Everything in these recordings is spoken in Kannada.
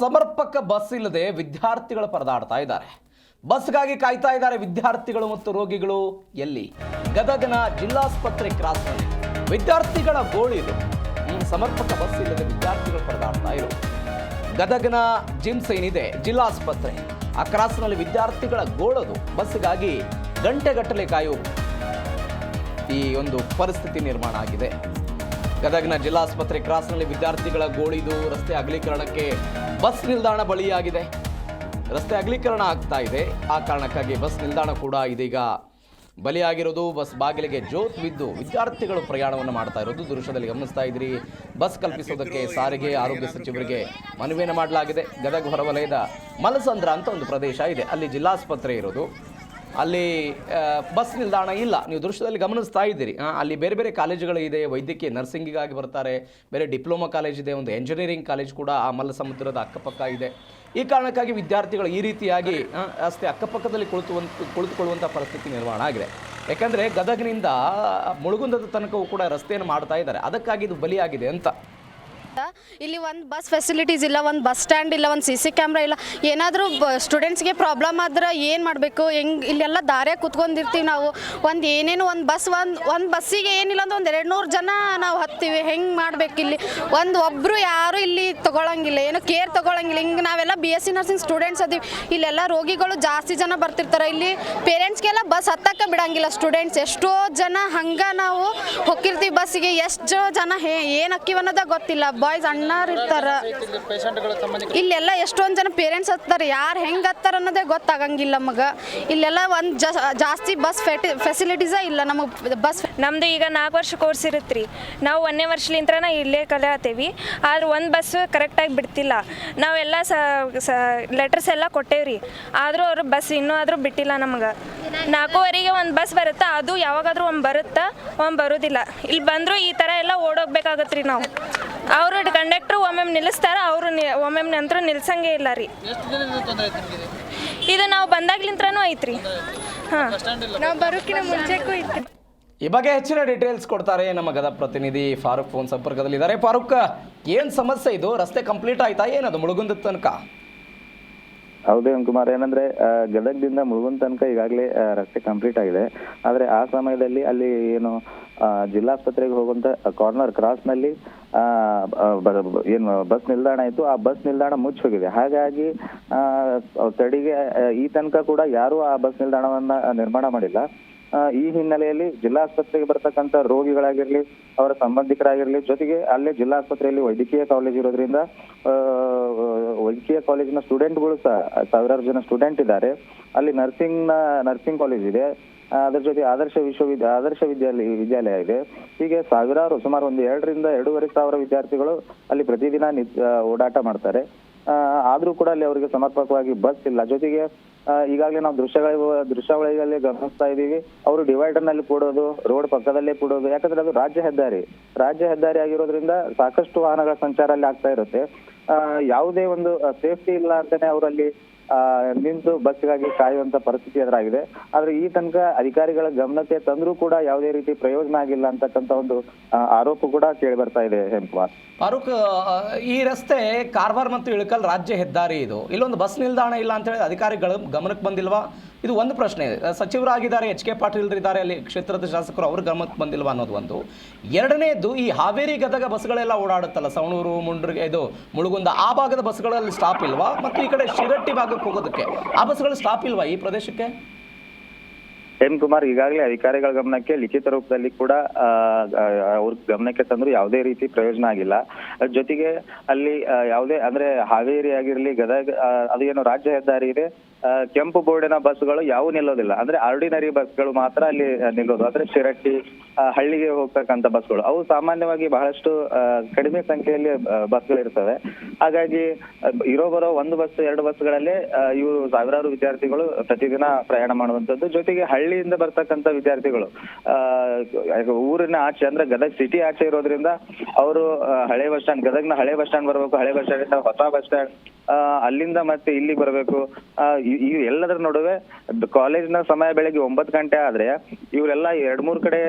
ಸಮರ್ಪಕ ಬಸ್ ಇಲ್ಲದೆ ವಿದ್ಯಾರ್ಥಿಗಳು ಪರದಾಡ್ತಾ ಇದ್ದಾರೆ. ಬಸ್ಗಾಗಿ ಕಾಯ್ತಾ ಇದ್ದಾರೆ ವಿದ್ಯಾರ್ಥಿಗಳು ಮತ್ತು ರೋಗಿಗಳು. ಎಲ್ಲಿ? ಗದಗನ ಜಿಲ್ಲಾಸ್ಪತ್ರೆ ಕ್ರಾಸ್ನಲ್ಲಿ. ವಿದ್ಯಾರ್ಥಿಗಳ ಗೋಳಿದು ಈ ಸಮರ್ಪಕ ಬಸ್ ಇಲ್ಲದೆ ವಿದ್ಯಾರ್ಥಿಗಳು ಪರದಾಡ್ತಾ ಇರೋ. ಗದಗನ ಜಿಮ್ಸ್ ಏನಿದೆ ಜಿಲ್ಲಾಸ್ಪತ್ರೆ. ಆ ಕ್ರಾಸ್ನಲ್ಲಿ ವಿದ್ಯಾರ್ಥಿಗಳ ಗೋಳದು. ಬಸ್ಗಾಗಿ ಗಂಟೆಗಟ್ಟಲೆ ಕಾಯೋದು ಈ ಒಂದು ಪರಿಸ್ಥಿತಿ ನಿರ್ಮಾಣ ಆಗಿದೆ. ಗದಗ್ನ ಜಿಲ್ಲಾಸ್ಪತ್ರೆ ಕ್ರಾಸ್ನಲ್ಲಿ ವಿದ್ಯಾರ್ಥಿಗಳ ಗೋಳಿದು, ರಸ್ತೆ ಅಗಲೀಕರಣಕ್ಕೆ ಬಸ್ ನಿಲ್ದಾಣ ಬಳಿಯಾಗಿದೆ. ರಸ್ತೆ ಅಗಲೀಕರಣ ಆಗ್ತಾ ಇದೆ. ಆ ಕಾರಣಕ್ಕಾಗಿ ಬಸ್ ನಿಲ್ದಾಣ ಕೂಡ ಇದೀಗ ಬಲಿಯಾಗಿರೋದು. ಬಸ್ ಬಾಗಿಲಿಗೆ ಜೋತ್ ಬಿದ್ದು ವಿದ್ಯಾರ್ಥಿಗಳು ಪ್ರಯಾಣವನ್ನು ಮಾಡ್ತಾ ಇರೋದು. ದೃಶ್ಯದಲ್ಲಿ ಗಮನಿಸ್ತಾ ಇದ್ರಿ ಬಸ್ ಕಲ್ಪಿಸೋದಕ್ಕೆ ಸಾರಿಗೆ, ಆರೋಗ್ಯ ಸಚಿವರಿಗೆ ಮನವಿಯನ್ನು ಮಾಡಲಾಗಿದೆ. ಗದಗ ಹೊರವಲಯದ ಮಲಸಂದ್ರ ಅಂತ ಒಂದು ಪ್ರದೇಶ ಇದೆ. ಅಲ್ಲಿ ಜಿಲ್ಲಾಸ್ಪತ್ರೆ ಇರೋದು. ಅಲ್ಲಿ ಬಸ್ ನಿಲ್ದಾಣ ಇಲ್ಲ. ನೀವು ದೃಶ್ಯದಲ್ಲಿ ಗಮನಿಸ್ತಾ ಇದ್ದೀರಿ. ಅಲ್ಲಿ ಬೇರೆ ಬೇರೆ ಕಾಲೇಜುಗಳು ಇದೆ. ವೈದ್ಯಕೀಯ ನರ್ಸಿಂಗಿಗಾಗಿ ಬರ್ತಾರೆ. ಬೇರೆ ಡಿಪ್ಲೊಮಾ ಕಾಲೇಜ್ ಇದೆ. ಒಂದು ಎಂಜಿನಿಯರಿಂಗ್ ಕಾಲೇಜ್ ಕೂಡ ಆ ಮಲ್ಲ ಸಮುದ್ರದ ಅಕ್ಕಪಕ್ಕ ಇದೆ. ಈ ಕಾರಣಕ್ಕಾಗಿ ವಿದ್ಯಾರ್ಥಿಗಳು ಈ ರೀತಿಯಾಗಿ ರಸ್ತೆ ಅಕ್ಕಪಕ್ಕದಲ್ಲಿ ಕುಳಿತುವಂತ ಕುಳಿತುಕೊಳ್ಳುವಂಥ ಪರಿಸ್ಥಿತಿ ನಿರ್ಮಾಣ ಆಗಿದೆ. ಯಾಕಂದರೆ ಗದಗಿನಿಂದ ಮುಳುಗುಂದದ ತನಕವೂ ಕೂಡ ರಸ್ತೆಯನ್ನು ಮಾಡ್ತಾ ಇದ್ದಾರೆ. ಅದಕ್ಕಾಗಿ ಇದು ಬಲಿಯಾಗಿದೆ ಅಂತ. ಇಲ್ಲಿ ಒಂದು ಬಸ್ ಫೆಸಿಲಿಟೀಸ್ ಇಲ್ಲ, ಒಂದು ಬಸ್ ಸ್ಟ್ಯಾಂಡ್ ಇಲ್ಲ, ಒಂದು ಸಿ ಸಿ ಕ್ಯಾಮ್ರಾ ಇಲ್ಲ. ಏನಾದರೂ ಸ್ಟೂಡೆಂಟ್ಸ್ಗೆ ಪ್ರಾಬ್ಲಮ್ ಆದ್ರೆ ಏನು ಮಾಡಬೇಕು? ಹೆಂಗೆ, ಇಲ್ಲೆಲ್ಲ ದಾರ್ಯಾಗ ಕುತ್ಕೊಂಡಿರ್ತೀವಿ ನಾವು. ಒಂದು ಏನೇನು ಒಂದು ಬಸ್ ಒಂದು ಒಂದು ಬಸ್ಸಿಗೆ ಏನಿಲ್ಲ ಅಂದ್ರೆ ಒಂದು ಎರಡು ನೂರು ಜನ ನಾವು ಹತ್ತೀವಿ. ಹೆಂಗೆ ಮಾಡಬೇಕು ಇಲ್ಲಿ? ಒಂದು ಒಬ್ಬರು ಯಾರು ಇಲ್ಲಿ ತೊಗೊಳಂಗಿಲ್ಲ, ಏನು ಕೇರ್ ತೊಗೊಳಂಗಿಲ್ಲ. ಹಿಂಗೆ ನಾವೆಲ್ಲ B S C nursing students ಅದೀವಿ. ಇಲ್ಲೆಲ್ಲ ರೋಗಿಗಳು ಜಾಸ್ತಿ ಜನ ಬರ್ತಿರ್ತಾರೆ. ಇಲ್ಲಿ ಪೇರೆಂಟ್ಸ್ಗೆಲ್ಲ ಬಸ್ ಹತ್ತಕ್ಕೆ ಬಿಡಂಗಿಲ್ಲ ಸ್ಟೂಡೆಂಟ್ಸ್ ಎಷ್ಟೋ ಜನ ಹಂಗೆ ನಾವು ಹೊಕ್ಕಿರ್ತೀವಿ ಬಸ್ಸಿಗೆ ಎಷ್ಟು ಜನ ಹೇ, ಏನು ಅಕ್ಕಿವನ್ನೋದ ಗೊತ್ತಿಲ್ಲ. ಬಾಯ್ಸ್ ಅಣ್ಣಾರು ಇರ್ತಾರ. ಇಲ್ಲೆಲ್ಲ ಎಷ್ಟೊಂದು ಜನ ಪೇರೆಂಟ್ಸ್ ಹತ್ತಾರ. ಯಾರು ಹೆಂಗೆ ಹತ್ತಾರ ಅನ್ನೋದೇ ಗೊತ್ತಾಗಂಗಿಲ್ಲ ನಮಗೆ ಇಲ್ಲೆಲ್ಲ ಒಂದು ಜಾಸ್ತಿ ಬಸ್ ಫೆಸಿಲಿಟೀಸೇ ಇಲ್ಲ ನಮಗೆ ಬಸ್ ನಮ್ದು ಈಗ ನಾಲ್ಕು ವರ್ಷ ಕೋರ್ಸ್ ಇರುತ್ತೆ ರೀ ನಾವು ಒಂದನೇ ವರ್ಷಲಿಂತ್ರನ ಇಲ್ಲೇ ಕಲಿಯತ್ತೀವಿ ಆದ್ರೆ ಒಂದು ಬಸ್ ಕರೆಕ್ಟಾಗಿ ಬಿಡ್ತಿಲ್ಲ. ನಾವೆಲ್ಲ ಸ ಲೆಟರ್ಸ್ ಎಲ್ಲ ಕೊಟ್ಟೇವ್ರಿ. ಆದರೂ ಅವ್ರ ಬಸ್ ಇನ್ನೂ ಆದರೂ ಬಿಟ್ಟಿಲ್ಲ ನಮ್ಗೆ. ನಾಲ್ಕೂವರೆಗೆ ಒಂದು ಬಸ್ ಬರುತ್ತೆ? ಅದು ಯಾವಾಗಾದ್ರೂ ಒಂದು ಬರುತ್ತಾ? ಒಂದು ಬರೋದಿಲ್ಲ. ಇಲ್ಲಿ ಬಂದರೂ ಈ ಥರ ಎಲ್ಲ ಓಡೋಗ್ಬೇಕಾಗತ್ತೆ ರೀ ನಾವು. ಅವರು ಕಂಡಕ್ಟರ್ ಒಮ್ಮೊಮ್ಮೆ ನಿಲ್ಲಿಸ್ತಾರ ಅವರು ಒಮ್ಮೊಮ್ಮೆ ನಂತರ ನಿಲ್ಸಂಗೇ ಇಲ್ಲ ರೀ. ಇದು? ನಾವು ಬಂದಾಗ್ಲಿಂತ್ರನೂ ಐತ್ರಿ. ಹಾಂ. ನಾವು ಬರೋಕ್ಕಿಂತ ಮುಂಚೆಗೂ ಐತ್ರಿ ಈ ಬಗ್ಗೆ ಹೆಚ್ಚಿನ ಡೀಟೇಲ್ಸ್ ಕೊಡ್ತಾರೆ ನಮ್ಮ ಗದಗ ಪ್ರತಿನಿಧಿ ಫಾರೂಕ್ ಫೋನ್ ಸಂಪರ್ಕದಲ್ಲಿದ್ದಾರೆ. ಫಾರೂಕ್ ಏನು ಸಮಸ್ಯೆ ಇದು? ರಸ್ತೆ ಕಂಪ್ಲೀಟ್ ಆಯ್ತಾ? ಏನದು ಮುಳುಗುಂದ ತನಕ? ಹೌದು ಕುಮಾರ್. ಏನಂದ್ರೆ ಗದಗದಿಂದ ಮುಳುಗುನ್ ತನಕ ಈಗಾಗಲೇ ರಸ್ತೆ ಕಂಪ್ಲೀಟ್ ಆಗಿದೆ. ಆದ್ರೆ ಆ ಸಮಯದಲ್ಲಿ ಅಲ್ಲಿ ಏನು ಜಿಲ್ಲಾಸ್ಪತ್ರೆಗೆ ಹೋಗುವಂತ ಕಾರ್ನರ್ ಕ್ರಾಸ್ನಲ್ಲಿ ಏನು ಬಸ್ ನಿಲ್ದಾಣ ಇತ್ತು. ಆ ಬಸ್ ನಿಲ್ದಾಣ ಮುಚ್ಚಿ ಹೋಗಿದೆ. ಹಾಗಾಗಿ ತಡಿಗೆ ಈ ತನಕ ಕೂಡ ಯಾರು ಆ ಬಸ್ ನಿಲ್ದಾಣವನ್ನ ನಿರ್ಮಾಣ ಮಾಡಿಲ್ಲ. ಈ ಹಿನ್ನೆಲೆಯಲ್ಲಿ ಜಿಲ್ಲಾಸ್ಪತ್ರೆಗೆ ಬರ್ತಕ್ಕಂಥ ರೋಗಿಗಳಾಗಿರ್ಲಿ, ಅವರ ಸಂಬಂಧಿಕರಾಗಿರ್ಲಿ, ಜೊತೆಗೆ ಅಲ್ಲೇ ಜಿಲ್ಲಾಸ್ಪತ್ರೆಯಲ್ಲಿ ವೈದ್ಯಕೀಯ ಕಾಲೇಜ್ ಇರೋದ್ರಿಂದ ವೈದ್ಯಕೀಯ ಕಾಲೇಜಿನ ಸ್ಟೂಡೆಂಟ್ಗಳು ಸಹ ಸಾವಿರಾರು ಜನ ಸ್ಟೂಡೆಂಟ್ ಇದ್ದಾರೆ ಅಲ್ಲಿ ನರ್ಸಿಂಗ್ ನರ್ಸಿಂಗ್ ಕಾಲೇಜ್ ಇದೆ ಅದರ ಜೊತೆ ಆದರ್ಶ ವಿಶ್ವವಿದ್ಯಾ ಆದರ್ಶ ವಿದ್ಯಾಲಯ ವಿದ್ಯಾಲಯ ಇದೆ ಹೀಗೆ ಸಾವಿರಾರು ಸುಮಾರು ಒಂದು ಎರಡರಿಂದ ಎರಡೂವರೆ ಸಾವಿರ ವಿದ್ಯಾರ್ಥಿಗಳು ಅಲ್ಲಿ ಪ್ರತಿದಿನ ಓಡಾಟ ಮಾಡ್ತಾರೆ ಆದ್ರೂ ಕೂಡ ಅಲ್ಲಿ ಅವರಿಗೆ ಸಮರ್ಪಕವಾಗಿ ಬಸ್ ಇಲ್ಲ. ಜೊತೆಗೆ ಈಗಾಗಲೇ ನಾವು ದೃಶ್ಯಗಳ ದೃಶ್ಯಾವಳಿಗಳಲ್ಲಿ ಗಮನಿಸ್ತಾ ಇದೀವಿ ಅವರು ಡಿವೈಡರ್ನಲ್ಲಿ ಕೂಡೋದು ರೋಡ್ ಪಕ್ಕದಲ್ಲೇ ಕೂಡೋದು. ಯಾಕಂದ್ರೆ ಅದು ರಾಜ್ಯ ಹೆದ್ದಾರಿ. ರಾಜ್ಯ ಹೆದ್ದಾರಿ ಆಗಿರೋದ್ರಿಂದ ಸಾಕಷ್ಟು ವಾಹನಗಳ ಸಂಚಾರ ಅಲ್ಲಿ ಆಗ್ತಾ ಇರುತ್ತೆ. ಯಾವುದೇ ಒಂದು ಸೇಫ್ಟಿ ಇಲ್ಲ ಅಂತಾನೆ ಅವರಲ್ಲಿ ನಿಂತು ಬಸ್ಗಾಗಿ ಕಾಯುವಂತ ಪರಿಸ್ಥಿತಿ ಎದುರಾಗಿದೆ. ಆದ್ರೆ ಈ ತನಕ ಅಧಿಕಾರಿಗಳ ಗಮನಕ್ಕೆ ತಂದ್ರೂ ಕೂಡ ಯಾವುದೇ ರೀತಿ ಪ್ರಯೋಜನ ಆಗಿಲ್ಲ ಅಂತಕ್ಕಂತ ಒಂದು ಆರೋಪ ಕೂಡ ಕೇಳಿ ಬರ್ತಾ ಇದೆ ಹೇಮಕುಮಾರ್. ಫಾರೂಕ್ ಈ ರಸ್ತೆ ಕಾರವಾರ ಮತ್ತು ಇಳಕಲ್ ರಾಜ್ಯ ಹೆದ್ದಾರಿ ಇದು. ಇಲ್ಲೊಂದು ಬಸ್ ನಿಲ್ದಾಣ ಇಲ್ಲ ಅಂತ ಹೇಳಿ ಅಧಿಕಾರಿಗಳ ಗಮನಕ್ಕೆ ಬಂದಿಲ್ವಾ? ಇದು ಒಂದು ಪ್ರಶ್ನೆ. ಸಚಿವರಾಗಿದ್ದಾರೆ, ಎಚ್ ಕೆ ಪಾಟೀಲ್ ಇದ್ದಾರೆ, ಅಲ್ಲಿ ಕ್ಷೇತ್ರದ ಶಾಸಕರು ಅವ್ರ ಗಮನಕ್ಕೆ ಬಂದಿಲ್ವಾ ಅನ್ನೋದು ಒಂದು. ಎರಡನೇದು, ಈ ಹಾವೇರಿ ಗದಗ ಬಸ್ಗಳೆಲ್ಲ ಓಡಾಡುತ್ತಲ್ಲ, ಸವಣೂರು, ಮುಂಡ್ರಿಗೆ, ಇದು ಮುಳುಗುಂದ ಆ ಭಾಗದ ಬಸ್ಗಳಲ್ಲಿ ಸ್ಟಾಪ್ ಇಲ್ವಾ? ಮತ್ತು ಈ ಕಡೆ ಶಿರಟ್ಟಿ ಹೋಗೋದಕ್ಕೆ. ಆ ಬಸ್ಗಳು ಸ್ಟಾಪ್ ಇಲ್ವಾ ಈ ಪ್ರದೇಶಕ್ಕೆ? ಎನ್ ಕುಮಾರ್ ಈಗಾಗಲೇ ಅಧಿಕಾರಿಗಳ ಗಮನಕ್ಕೆ ಲಿಖಿತ ರೂಪದಲ್ಲಿ ಕೂಡ ಅವ್ರ ಗಮನಕ್ಕೆ ತಂದ್ರು ಯಾವುದೇ ರೀತಿ ಪ್ರಯೋಜನ ಆಗಿಲ್ಲ. ಜೊತೆಗೆ ಅಲ್ಲಿ ಯಾವುದೇ, ಅಂದ್ರೆ ಹಾವೇರಿ ಆಗಿರ್ಲಿ, ಗದಗ ಅದು ಏನು ರಾಜ್ಯ ಹೆದ್ದಾರಿ ಇದೆ ಕೆಂಪು ಬೋರ್ಡಿನ ಬಸ್ಗಳು ಯಾವೂ ನಿಲ್ಲೋದಿಲ್ಲ. ಅಂದ್ರೆ ಆರ್ಡಿನರಿ ಬಸ್ಗಳು ಮಾತ್ರ ಅಲ್ಲಿ ನಿಲ್ಲೋದು. ಅಂದ್ರೆ ಶಿರಟ್ಟಿ ಹಳ್ಳಿಗೆ ಹೋಗ್ತಕ್ಕಂತ ಬಸ್ಗಳು ಅವು ಸಾಮಾನ್ಯವಾಗಿ ಬಹಳಷ್ಟು ಕಡಿಮೆ ಸಂಖ್ಯೆಯಲ್ಲಿ ಬಸ್ಗಳು ಇರ್ತವೆ. ಹಾಗಾಗಿ ಇರೋ ಬರೋ ಒಂದು ಬಸ್ ಎರಡು ಬಸ್ಗಳಲ್ಲೇ ಗಳಲ್ಲೇ ಇವರು ಸಾವಿರಾರು ವಿದ್ಯಾರ್ಥಿಗಳು ಪ್ರತಿದಿನ ಪ್ರಯಾಣ ಮಾಡುವಂತದ್ದು ಜೊತೆಗೆ ಹಳ್ಳಿಯಿಂದ ಬರ್ತಕ್ಕಂತ ವಿದ್ಯಾರ್ಥಿಗಳು. ಊರಿನ ಆಚೆ, ಅಂದ್ರೆ ಗದಗ ಸಿಟಿ ಆಚೆ ಇರೋದ್ರಿಂದ, ಅವರು ಹಳೆ ಬಸ್ ಸ್ಟ್ಯಾಂಡ್ ಗದಗ್ನ ಹಳೆ ಬಸ್ ಸ್ಟ್ಯಾಂಡ್ ಬರ್ಬೇಕು, ಹಳೆ ಬಸ್ ಸ್ಟ್ಯಾಂಡ್ ಹೊಸ ಬಸ್ ಸ್ಟ್ಯಾಂಡ್ ಅಲ್ಲಿಂದ ಮತ್ತೆ ಇಲ್ಲಿ ಬರಬೇಕು. ಈ ಎಲ್ಲದರ ನಡುವೆ ಕಾಲೇಜ್ನ ಸಮಯ ಬೆಳಿಗ್ಗೆ ಒಂಬತ್ತು ಗಂಟೆ ಆದ್ರೆ ಇವರೆಲ್ಲ ಎರಡ್ ಮೂರ್ ಕಡೆ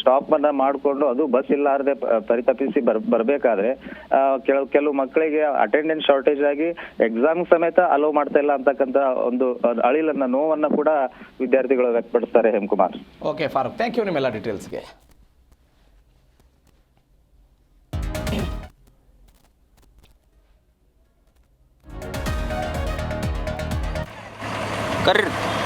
ಸ್ಟಾಪ್ ಅನ್ನ ಮಾಡ್ಕೊಂಡು ಅದು ಬಸ್ ಇಲ್ಲಾರದೆ ಪರಿತಪಿಸಿ ಬರ್, ಬರ್ಬೇಕಾದ್ರೆ ಕೆಲವು ಕೆಲವು ಮಕ್ಕಳಿಗೆ ಅಟೆಂಡೆನ್ಸ್ ಶಾರ್ಟೇಜ್ ಆಗಿ ಎಕ್ಸಾಮ್ ಸಮೇತ ಅಲೋ ಮಾಡ್ತಾ ಇಲ್ಲ ಅಂತಕ್ಕಂತ ಒಂದು ಅಳಿಲನ್ನ, ನೋವನ್ನ ಕೂಡ ವಿದ್ಯಾರ್ಥಿಗಳು ವ್ಯಕ್ತಪಡಿಸ್ತಾರೆ Hemakumar. Okay Farooq thank you ನಿಮ್ಮೆಲ್ಲ ಡೀಟೇಲ್ಸ್ಗೆ કરી